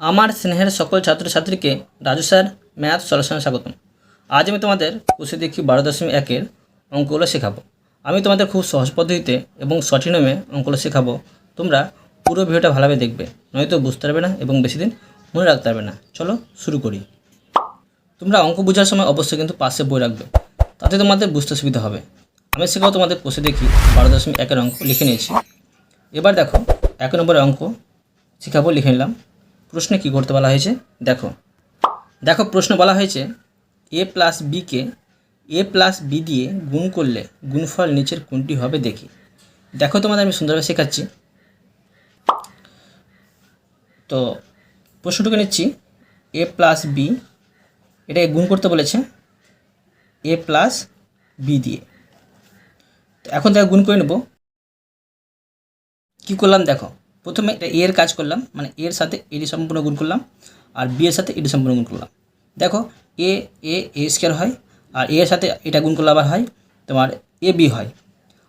আমার স্নেহের সকল ছাত্রছাত্রীকে রাজু স্যার, ম্যাথ সলিউশনে স্বাগতম। আজ আমি তোমাদের কুশি দেখি বারো দশমিক একের অঙ্কগুলো শেখাবো। আমি তোমাদের খুব সহজ পদ্ধতিতে এবং সঠিক নিয়মে অঙ্কগুলো শেখাবো। তোমরা পুরো ভিডিওটা ভালোভাবে দেখবে, নয়তো বুঝতে পারবে না এবং বেশি দিন মনে রাখতে পারবে না। চলো শুরু করি। তোমরা অঙ্ক বোঝার সময় অবশ্যই কিন্তু পাশে বই রাখবে, তাতে তোমাদের বুঝতে সুবিধা হবে। আমি শেখাবো তোমাদের বসে দেখি বারো দশমিক একের অঙ্ক লিখে নিয়েছি। এবার দেখো, এক নম্বরের অঙ্ক শেখাবো, লিখে নিলাম। প্রশ্নে কী করতে বলা হয়েছে? দেখো। দেখো, প্রশ্ন বলা হয়েছে, এ প্লাস বিকে এ প্লাস বি দিয়ে গুণ করলে গুণফল নিচের কোনটি হবে দেখি। দেখো তোমাদের, আমি সুন্দরভাবে শেখাচ্ছি। তো, প্রশ্নটুকু নিচ্ছি। এ প্লাস বি, এটাকে গুণ করতে বলেছে এ প্লাস বি দিয়ে। এখন তাকে গুণ করে নেব। কী করলাম, দেখো। প্রথমে এটা এর কাজ করলাম মানে এর সাথে এটি সম্পূর্ণ গুণ করলাম, আর বি এর সাথে এটি সম্পূর্ণ গুণ করলাম। দেখো এ এ এ স্কোয়ার হয়, আর এর সাথে এটা গুণ করলে আবার হয়, তোমার এ বি হয়।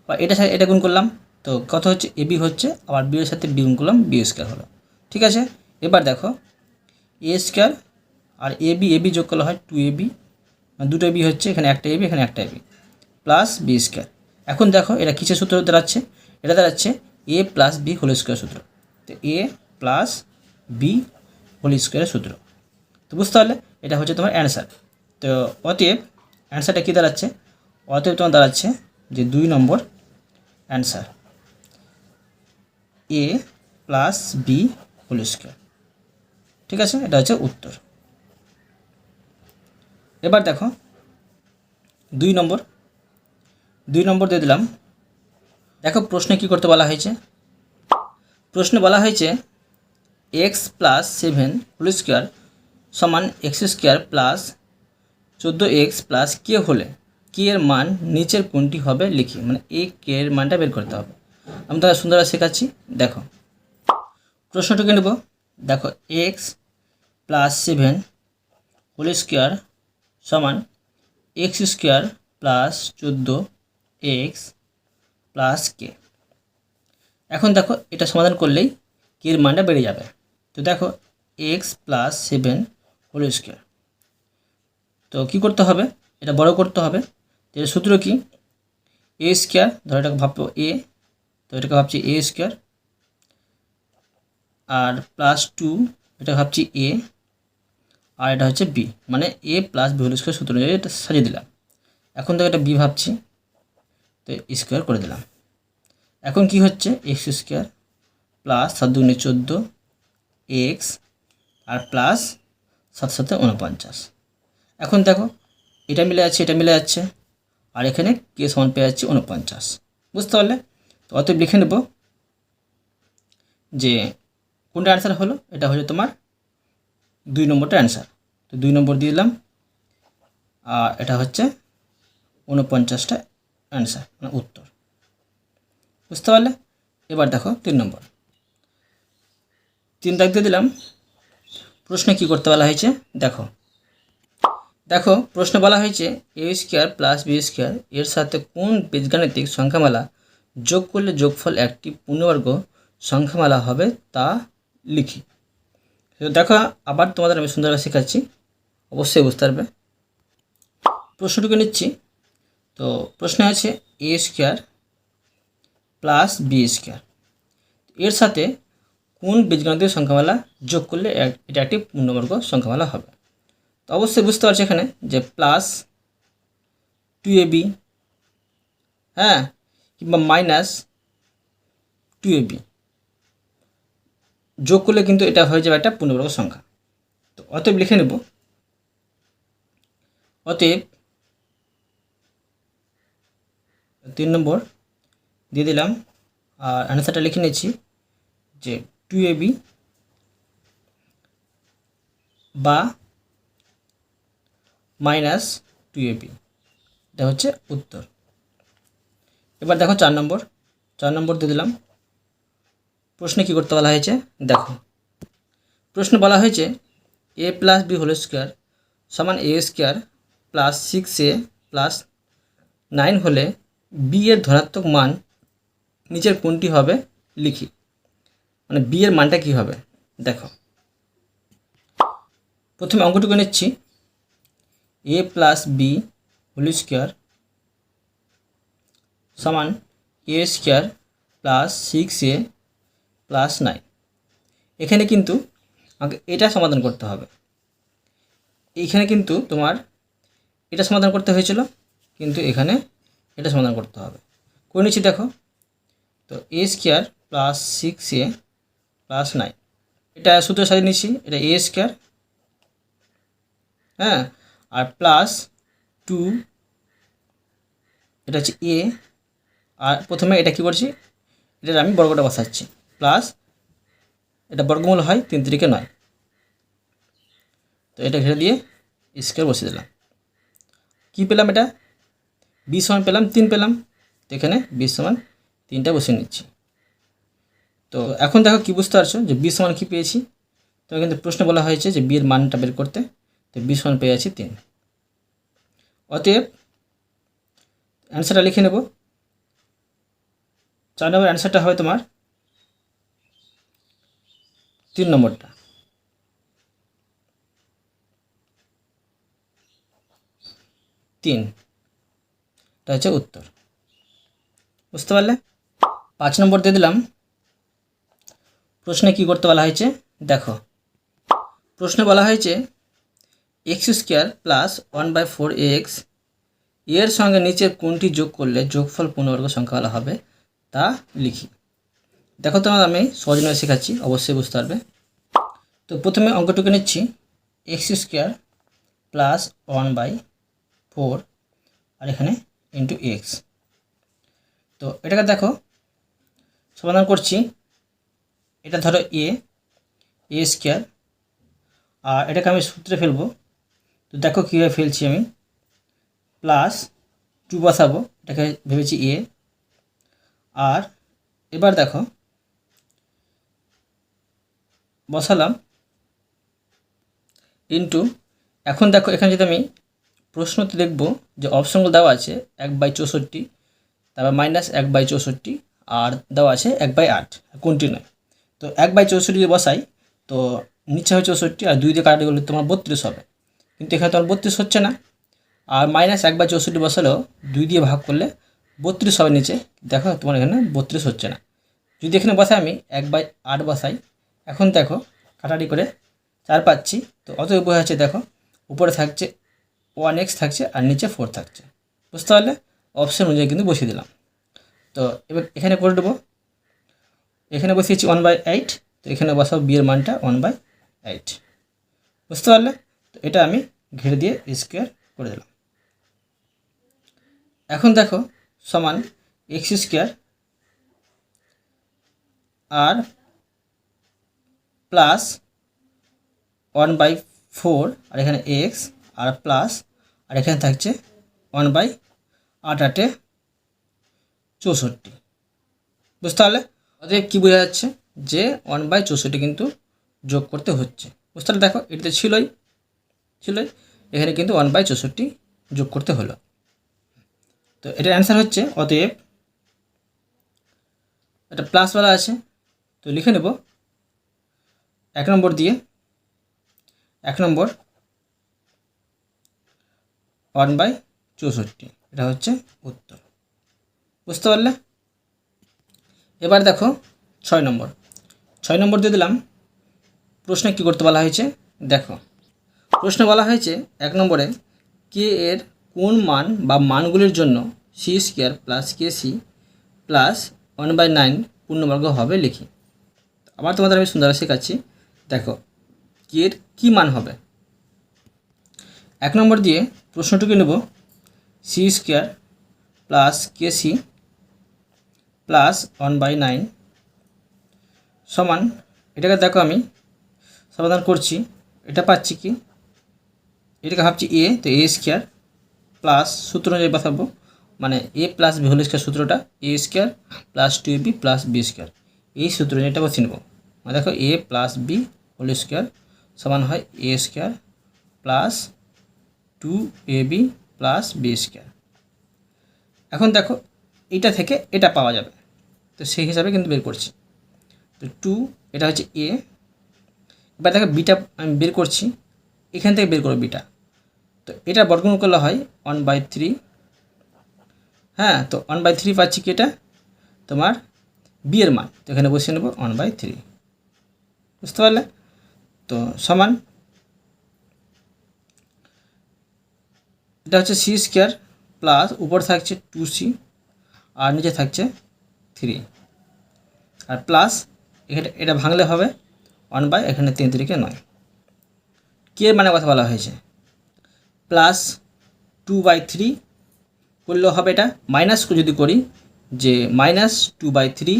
বা এটার সাথে এটা গুণ করলাম, তো কত হচ্ছে? এ বি হচ্ছে, আবার বি এর সাথে বি গুণ করলাম বি স্কোয়ার হলো। ঠিক আছে? এবার দেখো এ স্কোয়ার আর এ বি এ বি যোগ করলে হয় টু এ বি দুটো বি হচ্ছে, এখানে একটা এ বি এখানে একটা A B plus B square এখন দেখো, এটা কিসের সূত্র দাঁড়াচ্ছে এটা দাঁড়াচ্ছে A plus B whole square সূত্র। তো এ প্লাস বি হোল স্কোয়ারের সূত্র। তো বুঝতে পারলে, এটা হচ্ছে তোমার অ্যান্সার তো অতএব অ্যান্সারটা কী দাঁড়াচ্ছে? অতএব তোমার দাঁড়াচ্ছে যে দুই নম্বর answer A plus B whole square ঠিক আছে? এটা হচ্ছে উত্তর। এবার দেখো, দুই নম্বর। দুই নম্বর দিয়ে দিলাম। দেখো প্রশ্নে কী করতে বলা হয়েছে? প্রশ্নে বলা হয়েছে X plus seven whole square সমান এক্স স্কোয়ার প্লাস চোদ্দ এক্স প্লাস কে হলে কে এর মান নিচের কোনটি হবে লিখি মানে এ কে এর মানটা বের করতে হবে। আমি তাহলে সুন্দরভাবে শেখাচ্ছি, দেখো। প্রশ্নটুকু নেব, দেখো X plus seven whole square সমান এক্স স্কোয়ার প্লাস চোদ্দ এক্স প্লাস কে এখন দেখো, এটা সমাধান করলেই কে এর মানটা বেড়ে যাবে। তো দেখো X plus seven whole square তো কী করতে হবে? এটা বড় করতে হবে। তো এর সূত্র কি? এ স্কোয়ার ধরো এটাকে ভাববো এ তো এটাকে ভাবছি এ স্কোয়ার আর প্লাস টু এটা ভাবছি এ আর এটা হচ্ছে বি মানে A plus B whole square সূত্র এটা সাজিয়ে দিলাম। এখন দেখো এটা বি ভাবছি, তো স্কোয়ার করে দিলাম। এখন কি হচ্ছে? এক্স স্কোয়ার প্লাস সাত দুগুণে চোদ্দ এক্স আর প্লাস সাত সাথে উনপঞ্চাশ এখন দেখো, এটা মিলে যাচ্ছে, এটা মিলে যাচ্ছে, আর এখানে কে সমান পেয়ে যাচ্ছে উনপঞ্চাশ বুঝতে পারলে? তো অতএব লিখে নেব যে কোনটা অ্যান্সার হলো? এটা হলো তোমার দুই নম্বরটা অ্যান্সার তো দুই নম্বর দিয়ে দিলাম, আর এটা হচ্ছে উনপঞ্চাশটা অ্যান্সার মানে উত্তর। বুঝতে পারলে? এবার দেখো তিন নম্বর। তিন দাগ দিয়ে দিলাম। প্রশ্নে কী করতে বলা হয়েছে? দেখো। দেখো, প্রশ্ন বলা হয়েছে A square plus B square এর সাথে কোন বীজগাণিতিক সংখ্যামালা যোগ করলে যোগফল একটি পূর্ণবর্গ সংখ্যামালা হবে তা লিখি। দেখো, আবার তোমাদের আমি সুন্দরভাবে শেখাচ্ছি। অবশ্যই বুঝতে পারবে। প্রশ্নটুকু নিচ্ছি। তো প্রশ্ন আছে A square plus B square. এর সাথে কোন বীজগণিতের সংখ্যামালা যোগ করলে এটা একটি পূর্ণবর্গ সংখ্যামালা হবে? তো অবশ্যই বুঝতে পারছি এখানে যে প্লাস টু এ বি হ্যাঁ কিংবা মাইনাস টু এ বি যোগ করলে কিন্তু এটা হয়ে যাবে একটা পূর্ণবর্গ সংখ্যা। তো অতএব লিখে নেব। অতএব তিন নম্বর দিয়ে দিলাম। আর অ্যান্সারটা লিখে নিচ্ছি যে টু এ বি বা মাইনাস টু এ বি এটা হচ্ছে উত্তর। এবার দেখো চার নম্বর। চার নম্বর দিয়ে দিলাম। প্রশ্নে কী করতে বলা হয়েছে? দেখো। প্রশ্ন বলা হয়েছে A plus B whole square সমান A square plus six A plus nine হলে বি এর ধনাত্মক মান নিচের কোনটি হবে? লিখি। মানে বি এর মানটা কী হবে? দেখো। প্রথমে অঙ্কটুকু নিচ্ছি। A plus B whole square সমান A square plus six A plus nine এখানে কিন্তু আমাকে এটা সমাধান করতে হবে। এইখানে কিন্তু তোমার এটা সমাধান করতে হয়েছিল, কিন্তু এখানে এটা সমাধান করতে হবে। করে নিচ্ছি দেখো। তো A square plus six A plus nine এটা সূত্র সাজিয়ে নিচ্ছি, এটা এ স্কোয়ার হ্যাঁ আর প্লাস টু এটা হচ্ছে এ আর প্রথমে এটা কি করছি? এটা আমি বর্গটা বসাচ্ছি। প্লাস এটা বর্গমূল হয় তিন তিরিকে নয়। তো এটা ঘিরে দিয়ে স্কোয়ার বসিয়ে দিলাম। কী পেলাম এটা? বিশ সমান পেলাম, তিন পেলাম। তো এখানে বিশ সমান তিনটা বসিয়ে নিচ্ছি। তো এখন দেখো কী বুঝতে পারছ যে বিশ সমান কী পেয়েছি? তো কিন্তু প্রশ্ন বলা হয়েছে যে বিয়ের মানটা বের করতে। তো বিশ সমান পেয়ে আছি তিন। অতএব অ্যান্সারটা লিখে নেব। চার নম্বর অ্যান্সারটা হবে তোমার তিন নম্বরটা। তিন। এটা হচ্ছে উত্তর। বুঝতে পারলে? পাঁচ নম্বর দিয়ে দিলাম। প্রশ্নে কি করতে বলা হয়েছে? দেখো। প্রশ্নে বলা হয়েছে X square plus one by four এক্সের সঙ্গে নিচের কোনটি যোগ করলে যোগফল পূর্ণবর্গ সংখ্যা বলা হবে? তা লিখি। দেখো তোমার আমি সহজ শেখাচ্ছি, অবশ্যই বুঝতে পারবে। তো প্রথমে অঙ্কটুকু নিচ্ছি। X square plus one by four আর এখানে ইন্টু এক্স তো এটাকে দেখো সমাধান করছি। এটা ধরো এ এ স্কোয়ার আর এটাকে আমি সূত্রে ফেলব। তো দেখো কীভাবে ফেলছি আমি। প্লাস টু বসাবো, এটাকে ভেবেছি এ আর এবার দেখো, বসালাম ইন্টু এখন দেখো এখানে যদি আমি প্রশ্নতে দেখব যে অপশনগুলো দেওয়া আছে এক বাই চৌষট্টি, তারপর মাইনাস এক বাই চৌষট্টি আর দেওয়া আছে এক বাই আট কোনটি নয় তো এক বাই চৌষট্টি যদি বসাই, তো নিচে হয় চৌষট্টি আর দুই দিয়ে কাটাটি করলে তোমার বত্রিশ হবে। কিন্তু এখানে তোমার বত্রিশ হচ্ছে না। আর মাইনাস এক বাই চৌষট্টি বসালেও দুই দিয়ে ভাগ করলে বত্রিশ হবে নিচে। দেখো তোমার এখানে বত্রিশ হচ্ছে না। যদি এখানে বসাই আমি এক বাই আট বসাই, এখন দেখো কাটাটি করে চার পাচ্ছি। তো অত বোঝা যাচ্ছে দেখো, উপরে থাকছে ওয়ান এক্স থাকছে আর নিচে ফোর থাকছে। বুঝতে পারলে? অপশন অনুযায়ী কিন্তু বসিয়ে দিলাম। তো এবার এখানে করে দেবো। এখানে বসিয়েছি ওয়ান বাই এইট তো এখানে বসাবো বিয়ের মানটা ওয়ান বাই এইট বুঝতে পারলে? তো এটা আমি ঘিরে দিয়ে স্কোয়ার করে দিলাম। এখন দেখো সমান এক্স স্কোয়ার আর প্লাস ওয়ান বাই ফোর আর এখানে এক্স আর প্লাস আর এখানে থাকছে ওয়ান বাই আট আটে চৌষট্টি। বুঝতে পারলে? অতএব কী বোঝা যাচ্ছে? যে ওয়ান বাই চৌষট্টি কিন্তু যোগ করতে হচ্ছে। বুঝতে পারলে? দেখো এটাতে ছিলই ছিলই। এখানে কিন্তু ওয়ান বাই চৌষট্টি যোগ করতে হলো। তো এটার অ্যান্সার হচ্ছে, অতএব এটা প্লাসওয়ালা আছে। তো লিখে নেব, এক নম্বর দিয়ে, এক নম্বর ওয়ান বাই চৌষট্টি। এটা হচ্ছে উত্তর। বুঝতে পারলে? এবার দেখো ছয় নম্বর। ছয় নম্বর দিয়ে দিলাম, প্রশ্নে কী করতে বলা হয়েছে? দেখো, প্রশ্নে বলা হয়েছে এক নম্বরে কে এর কোন মান বা মানগুলির জন্য C square plus K C plus one by nine পূর্ণবর্গ হবে লিখি। আবার তোমাদের আমি সুন্দর শেখাচ্ছি। দেখো কে এর কী মান হবে? এক নম্বর দিয়ে প্রশ্নটুকু নেব C square plus K C plus one by nine সমান, এটাকে দেখো আমি, সমাধান করছি, এটা পাচ্ছি কি? এটাকে ভাবছি এ তো এ স্কোয়ার প্লাস সূত্র অনুযায়ী বসাবো মানে A plus B whole square সূত্রটা A square plus two B plus B square এই সূত্র অনুযায়ী এটা বসিয়ে নেব। মানে দেখো A plus B whole square সমান হয় A square plus two A B plus B square এখন দেখো এটা থেকে এটা পাওয়া যাবে। তো সেই হিসাবে কিন্তু বের করছি। তো টু এটা হচ্ছে এ এবার দেখো বিটা আমি বের করছি। এখান থেকে বের করো বিটা তো এটা বর্গমূল করলে হয় ওয়ান বাই থ্রি হ্যাঁ তো ওয়ান বাই থ্রি পাচ্ছি কি এটা? তোমার বি এর মান। তো এখানে বসিয়ে নেব ওয়ান বাই থ্রি বুঝতে পারলে? তো সমান। এটা হচ্ছে সি স্কোয়ার প্লাস উপর থাকছে টু সি আর নিচে থাকছে থ্রি আর প্লাস এখানে, এটা ভাঙলে হবে ওয়ান বাই এখানে তিন তিরিকে নয়। কে মানে কথা বলা হয়েছে? প্লাস টু বাই থ্রি করলেও হবে এটা। মাইনাস যদি করি, যে মাইনাস টু বাই থ্রি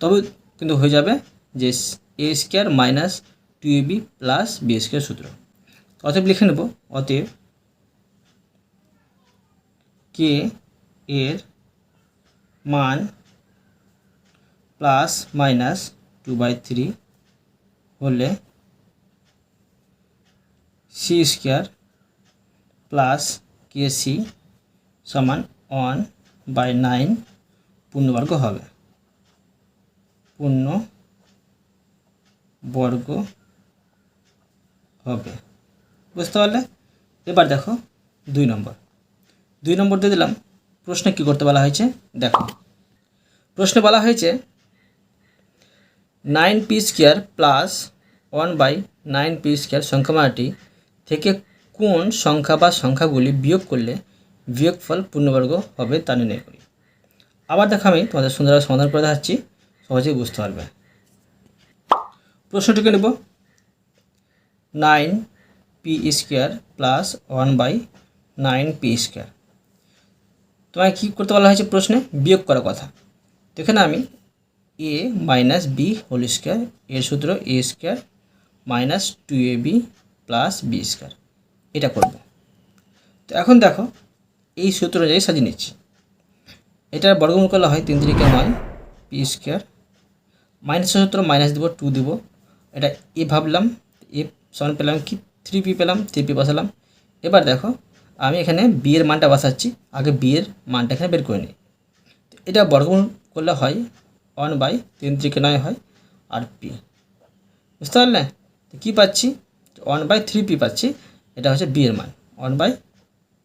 তবে কিন্তু হয়ে যাবে যে A square minus two A B plus B square সূত্র। অতএব লিখে নেব, অতএব কে এর মান plus minus two by three হলে C square plus K C সমান ওয়ান বাই নাইন পূর্ণবর্গ হবে। পূর্ণ বর্গ হবে। বুঝতে পারলে? এবার দেখো দুই নম্বর। দুই নম্বর দিয়ে দিলাম। প্রশ্নে কী করতে বলা হয়েছে? দেখো। প্রশ্নে বলা হয়েছে nine P square plus one by nine P square সংখ্যামালাটি থেকে কোন সংখ্যা বা সংখ্যাগুলি বিয়োগ করলে বিয়োগফল পূর্ণবর্গ হবে তা নির্ণয় করি। আবার দেখো আমি তোমাদের সুন্দরভাবে সমাধান করে দেখাচ্ছি, সহজেই বুঝতে পারবে। প্রশ্নটিকে নেব। Nine P square plus one by nine P square. তোমায় কী করতে বলা হয়েছে প্রশ্নে? বিয়োগ করার কথা। তো এখানে আমি A minus B whole square এর সূত্র A square minus two A B plus B square এটা করব। তো এখন দেখো, এই সূত্র অনুযায়ী সাজিয়ে নিচ্ছি, এটার বর্গমূল করলে হয় তিন তিরিকে নয় পি স্কোয়ার মাইনাসের সূত্র মাইনাস দেবো টু দেবো। এটা এ ভাবলাম এ সমান পেলাম কি? থ্রি পি পেলাম থ্রি পি বসালাম। এবার দেখো, আমি এখানে বি এর মানটা বসাচ্ছি, আগে বি এর মানটা এখানে বের করে নিই। এটা বর্গমূল করলে হয় ওয়ান বাই তিন ত্রিকে নয় হয় আর পি বুঝতে পারলে তো কী পাচ্ছি ওয়ান বাই থ্রি পি পাচ্ছি এটা হচ্ছে বি এর মান ওয়ান বাই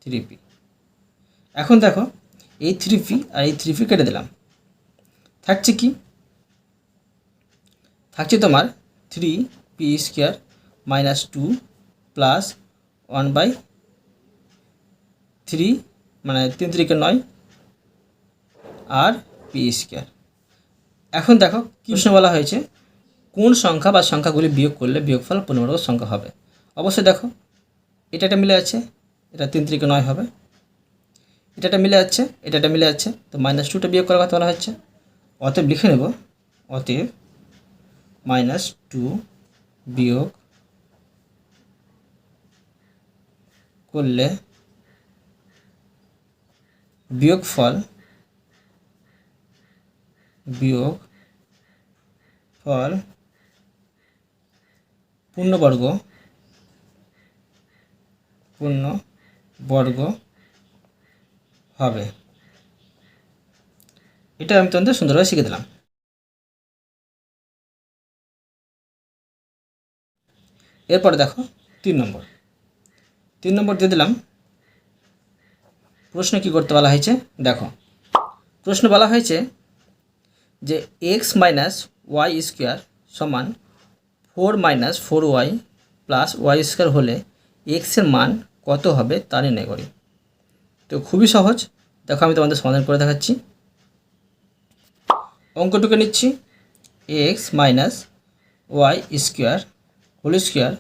থ্রি পি এখন দেখো এই থ্রি পি আর এই থ্রি পি কেটে দিলাম থাকছে কি থাকছে তোমার three P square minus two plus one by three মানে তিন তিরিকে নয় আর পি স্কোয়ার এখন দেখো প্রশ্ন বলা হয়েছে, কোন সংখ্যা বা সংখ্যাগুলি বিয়োগ করলে বিয়োগফল পূর্ণবর্গ সংখ্যা হবে? অবশ্যই দেখো, এটা একটা মিলে আছে এটা তিন তিরিকে নয় হবে। এটা একটা মিলে যাচ্ছে, এটা একটা মিলে যাচ্ছে, তো মাইনাস টুটা বিয়োগ করার কথা বলা হচ্ছে। অতএব লিখে নেব, অতএব মাইনাস টু বিয়োগ করলে বিয়োগ ফল বিয়োগ ফল পূর্ণবর্গ পূর্ণ বর্গ হবে। এটা আমি তোমাদের সুন্দরভাবে শিখে দিলাম। এরপরে দেখো তিন নম্বর। তিন নম্বর দিয়ে দিলাম। প্রশ্ন কি করতে বলা হয়েছে? দেখো। প্রশ্ন বলা হয়েছে যে এক্স মাইনাস ওয়াই স্কোয়ার সমান four minus four Y plus Y square হলে এক্সের মান কত হবে তা নির্ণয় করি। তো খুবই সহজ। দেখো আমি তোমাদের সমাধান করে দেখাচ্ছি। অঙ্কটুকু নিচ্ছি। X minus Y square whole square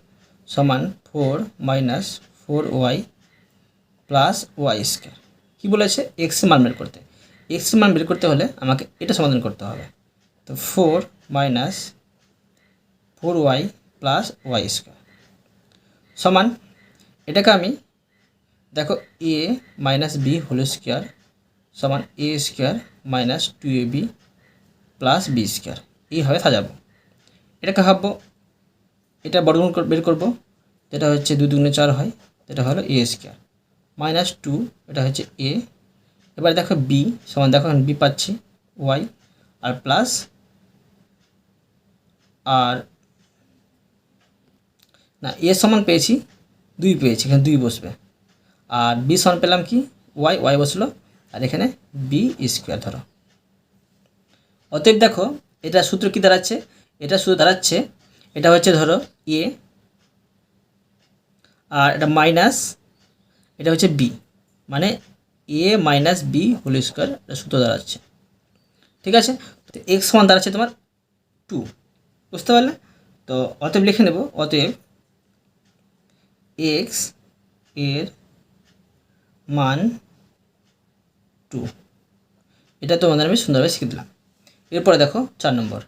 সমান four minus four Y plus Y square কী বলেছে? এক্স মান বের করতে। এক্স মান বের করতে হলে আমাকে এটা সমাধান করতে হবে। তো four minus four Y plus Y square সমান, এটাকে আমি, দেখো A minus B whole square সমান A square minus two A B plus B square এইভাবে সাজাবো। এটাকে ভাববো, এটা বর্গমূল বের করব, যেটা হচ্ছে দুই দুগুণে চার হয়, যেটা হলো এ স্কোয়ার মাইনাস টু এটা হচ্ছে এ এবার দেখো বি সমান দেখো বি পাচ্ছি ওয়াই আর প্লাস আর না এ সমান পেয়েছি, দুই পেয়েছি, এখানে দুই বসবে। আর বি সমান পেলাম কি? ওয়াই ওয়াই বসল, আর এখানে বি স্কোয়ার ধরো। অতএব দেখো, এটা সূত্র কি দাঁড়াচ্ছে? এটা শুধু দাঁড়াচ্ছে, এটা হচ্ছে ধরো এ আর এটা মাইনাস এটা হচ্ছে বি মানে A minus B whole square সূত্র দাঁড়াচ্ছে। ঠিক আছে? তো এক্স সমান দাঁড়াচ্ছে তোমার টু বুঝতে পারলে? তো অতএব লিখে নেব, অতএব এক্সের মান টু এটা তোমাদের আমি সুন্দরভাবে শিখে দিলাম। এরপরে দেখো চার নম্বর।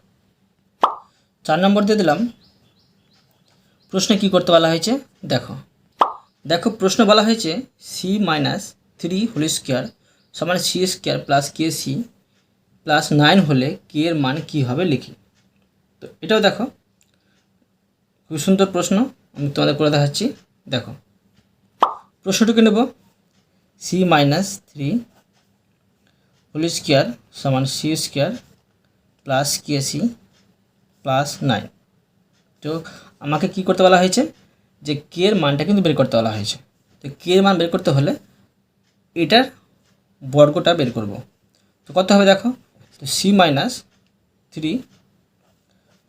চার নম্বর দিয়ে দিলাম, প্রশ্নে কি করতে বলা হয়েছে? দেখো। দেখো প্রশ্ন বলা হয়েছে C minus three whole square সমান C square plus K C plus nine হলে কে এর মান কী হবে লিখি। তো এটাও দেখো, খুব সুন্দর প্রশ্ন, আমি তোমাদের করে দেখাচ্ছি। দেখো, প্রশ্নটুকু নেব। C minus three whole square সমান C square plus K C plus nine তো আমাকে কি করতে বলা হয়েছে? যে কে এর মানটা কিন্তু বের করতে বলা হয়েছে। তো কে এর মান বের করতে হলে এটার বর্গটা বের করব। তো কত হবে দেখো? তো সি মাইনাস থ্রি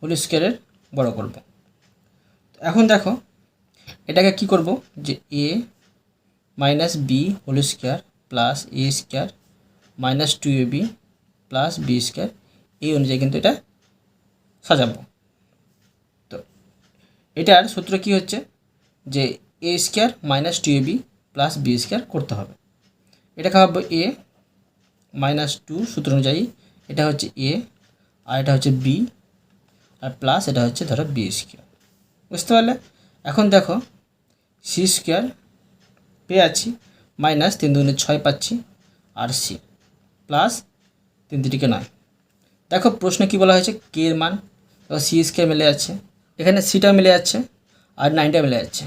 হোল স্কোয়ারের বড় করব। এখন দেখো, এটাকে কি করব? যে A minus B whole square plus A square minus two A B plus B square এই অনুযায়ী কিন্তু এটা সাজাবো। তো এটার সূত্র কি হচ্ছে? যে A square minus two A B plus B square করতে হবে। এটা হবে এ মাইনাস টু সূত্র অনুযায়ী। এটা হচ্ছে এ আর এটা হচ্ছে বি আর প্লাস এটা হচ্ছে ধরো বি স্কোয়ার বুঝতে পারলে? এখন দেখো সি স্কোয়ার পেয়ে আছি মাইনাস তিন দুগুণে ছয় পাচ্ছি, আর সি প্লাস তিন তিনটিকে নয়। দেখো, প্রশ্নে কি বলা হয়েছে? কে মান। দেখো সি স্কোয়ার মিলে যাচ্ছে। এখানে সিটা মিলে যাচ্ছে আর নাইনটা মিলে যাচ্ছে।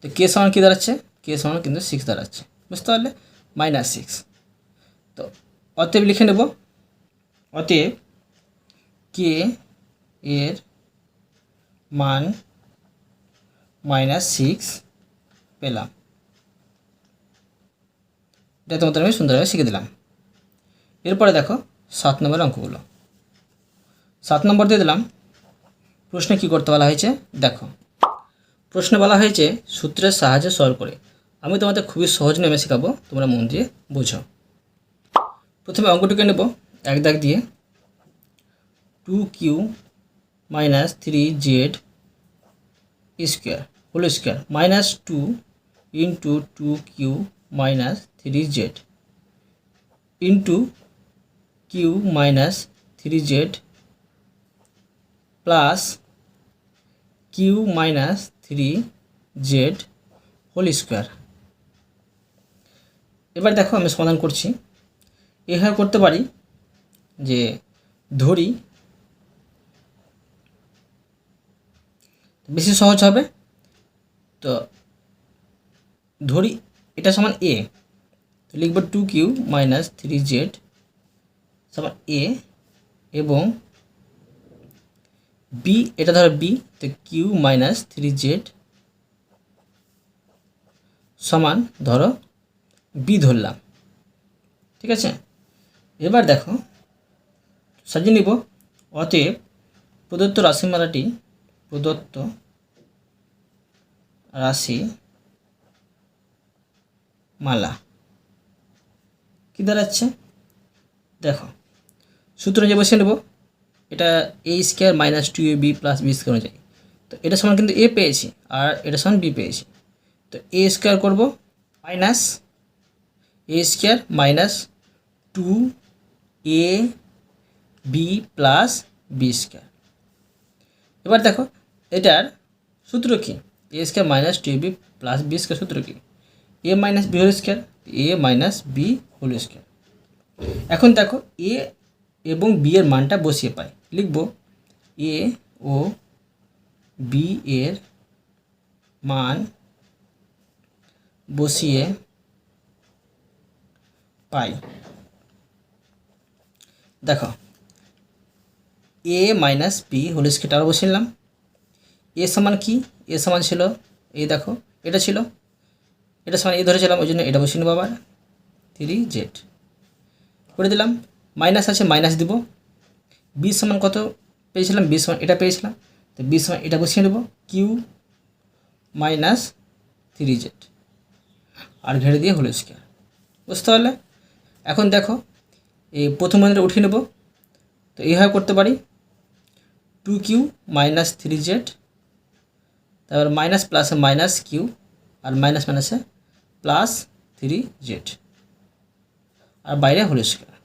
তো কে সমান কী দাঁড়াচ্ছে? কে সমান কিন্তু সিক্স দাঁড়াচ্ছে। বুঝতে পারলে? Minus six. তো অতএব লিখে নেব, অতএব কে এর মান মাইনাস সিক্স পেলাম। এটা তোমাদের আমি সুন্দরভাবে শিখে দিলাম। এরপরে দেখো সাত নম্বর অঙ্কগুলো। সাত নম্বর দিয়ে দিলাম, প্রশ্নে কী করতে বলা হয়েছে? দেখো, প্রশ্নে বলা হয়েছে সূত্রের সাহায্যে সলভ করে। আমি তোমাদের খুবই সহজ নেমে শেখাবো, তোমরা মন দিয়ে বোঝো। প্রথমে অঙ্কটিকে নেব, এক দাগ দিয়ে। Two Q minus three Z square, whole square, minus two into two Q minus three Z. Into Q minus three Z plus Q minus three Z whole square. এবার দেখো আমি সমাধান করছি। এভাবে করতে পারি যে ধরি, বেশি সহজ হবে। তো ধরি, এটা সমান এ লিখব two Q minus three Z সমান এ এবং বি এটা ধরো বি তো কিউ মাইনাস থ্রি জেড সমান ধরো বি ধরলাম। ঠিক আছে? এবার দেখো, সাজিয়ে নিব। অতএব প্রদত্ত রাশিমালাটি প্রদত্ত রাশি মালা কী দাঁড়াচ্ছে? দেখো, সূত্র যে বসে নেব। এটা A square minus two A B plus B square অনুযায়ী। তো এটা সমান কিন্তু এ পেয়েছি, আর এটা সমান বি পেয়েছি। তো এ স্কোয়ার করব minus A square minus two A B plus B square এবার দেখো, এটার সূত্র কি? A square minus two B plus B square সূত্র কি? A minus B whole square A minus B whole square এখন দেখো এ এবং বি এর মানটা বসিয়ে পাই। লিখব এ ও বি এর মান বসিয়ে পাই। দেখো A minus B whole square বসিয়ে নিলাম এ সমান কি? এ সমান ছিল, এই দেখো, এটা ছিল। এটা সমান এ ধরেছিলাম, ওই জন্য এটা বসিয়ে নেব আবার। থ্রি জেড করে দিলাম মাইনাস আছে মাইনাস দিব। বি সমান কত পেয়েছিলাম? বি সমান এটা পেয়েছিলাম। তো বি সমান এটা বসিয়ে নেব কিউ মাইনাস থ্রি জেড আর ঘেরে দিয়ে হলো স্কোয়ার বুঝতে পারলে? এখন দেখো, এই প্রথম বন্ধনীটা উঠিয়ে নেব। তো এইভাবে করতে পারি। Two Q minus three Z, তারপর মাইনাস প্লাসে মাইনাস কিউ, আর মাইনাস মাইনাসে প্লাস থ্রি জেড। আর বাইরে হোল স্কোয়ার।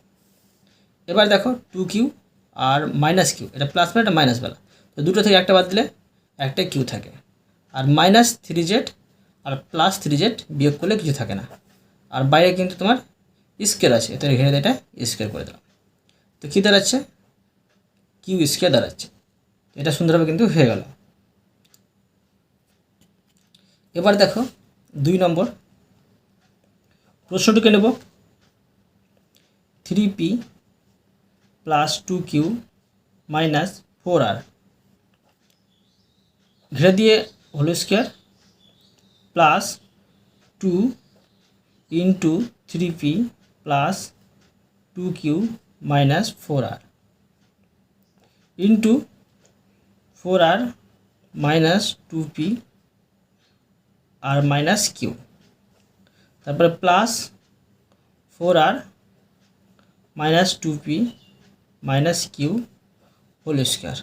এবার দেখো টু কিউ আর মাইনাস কিউ, এটা প্লাস বেলা এটা মাইনাস বেলা। তো দুটো থেকে একটা বাদ দিলে একটা কিউ থাকে। আর মাইনাস থ্রি জেড আর প্লাস থ্রি জেড বিয়োগ করলে কিছু থাকে না। আর বাইরে কিন্তু তোমার স্কেয়ার আছে। ঘিরে দিয়ে এটা স্কেয়ার করে দিলাম তো কী দাঁড়াচ্ছে? কিউ স্কেয়ার দাঁড়াচ্ছে। এটা সুন্দরভাবে কিন্তু হয়ে গেল। এবার দেখো, দুই নম্বর। প্রশ্নটিকে নেব। Three P plus two Q minus four R. ঘিরে দিয়ে whole square plus two into three P plus two Q minus four R into four R minus two P আর মাইনাস কিউ তারপরে plus four R minus two P minus Q whole square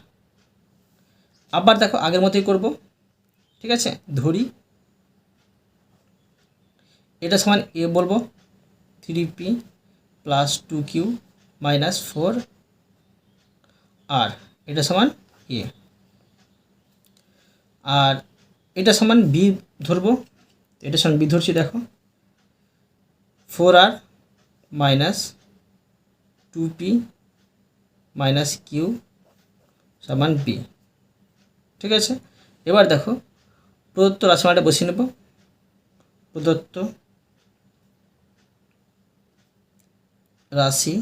আবার দেখো আগের মতোই করব, ঠিক আছে? ধরি। এটা সমান এ বলব। Three P plus two Q minus four R এটা সমান এ আর এটা সমান বি ধরবো। এটা সমান বি ধরছি, দেখো। Four R minus two P minus Q সমান বি ঠিক আছে? এবার দেখো, প্রদত্ত রাশিমালাটা বসিয়ে নেব। প্রদত্ত রাশি,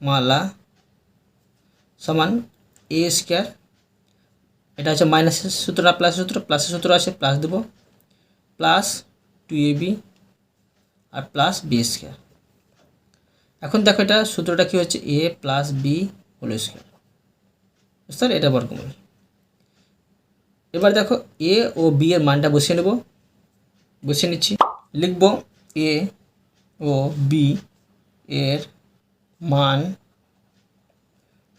মালা, সমান এ স্কোয়ার এটা হচ্ছে মাইনাসের সূত্র না প্লাসের সূত্র প্লাসের সূত্র আছে প্লাস দেবো প্লাস টু এ বি আর প্লাস বি স্কোয়ার এখন দেখো এটা সূত্রটা কী হচ্ছে A plus B whole square বুঝতে এটা বর্গমূল। এবার দেখো এ ও বি এর মানটা বসিয়ে নেব। বসিয়ে নিচ্ছি। লিখব এ ও বি এর মান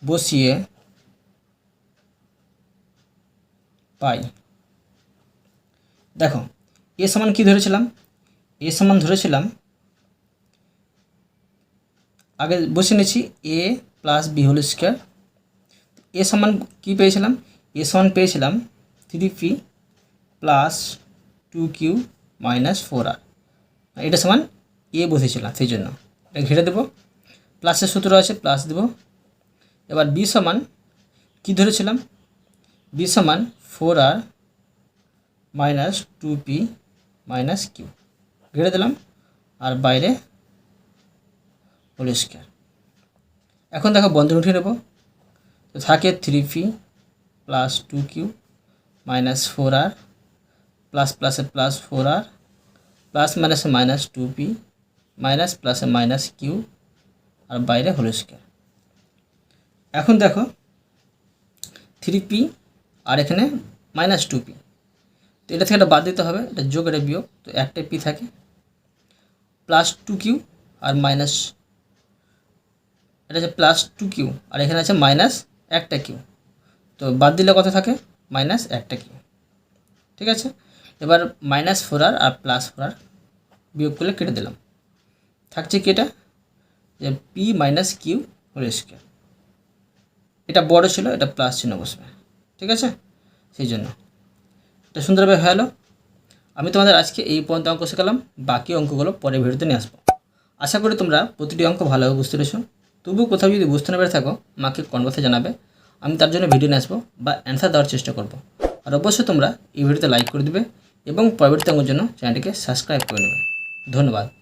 বসিয়ে পাই। দেখো এ সমান কি ধরেছিলাম? এ সমান ধরেছিলাম, আগে বসে নিয়েছি A plus B whole square A সমান কী পেয়েছিলাম? এ সমান পেয়েছিলাম three P plus two Q minus four R এটা সমান এ বসেছিলাম সেই জন্য। এটা ঘিরে দেবো। প্লাসের সূত্র আছে প্লাস দেব। এবার বি সমান কী ধরেছিলাম? বি সমান four R minus two P minus Q ঘিরে দিলাম। আর বাইরে হোল স্কোয়ার এখন দেখো বন্ধন উঠিয়ে নেব। তো থাকে three P plus two Q minus four R plus প্লাসে প্লাস ফোর আর প্লাস মাইনাসে মাইনাস টু পি মাইনাস প্লাসে মাইনাস কিউ আর বাইরে হোল স্কোয়ার এখন দেখো থ্রি পি আর এখানে মাইনাস টু পি তো এটা থেকে এটা বাদ দিতে হবে, এটা যোগ এটা বিয়োগ, তো একটাই পি থাকে। প্লাস টু কিউ আর মাইনাস এটা হচ্ছে প্লাস টু কিউ আর এখানে আছে মাইনাস একটা কিউ তো বাদ দিলে কত থাকে? মাইনাস একটা কিউ ঠিক আছে? এবার minus four R plus four বিয়োগ করলে কেটে দিলাম। থাকছে কি এটা? যে P minus Q whole square এটা বড় ছিল, এটা প্লাস চিহ্ন বসবে। ঠিক আছে? সেই জন্য। এটা সুন্দরভাবে হয়ে গেলো আমি তোমাদের আজকে এই পর্যন্ত অঙ্ক শেখালাম। বাকি অঙ্কগুলো পরে ভিডিওতে নিয়ে আসব। আশা করি তোমরা প্রতিটি অঙ্ক ভালোভাবে বুঝতে পেরেছ। তবুও কোথাও যদি বুঝতে না পেরে থাকো মাকে কনভার্সে জানাবে। আমি তার জন্য ভিডিও নিয়ে আসব বা অ্যান্সার দেওয়ার চেষ্টা করব। আর অবশ্যই তোমরা এই ভিডিওতে লাইক করে দেবে এবং পরবর্তী অঙ্কের জন্য চ্যানেলটিকে সাবস্ক্রাইব করে নেবে। ধন্যবাদ।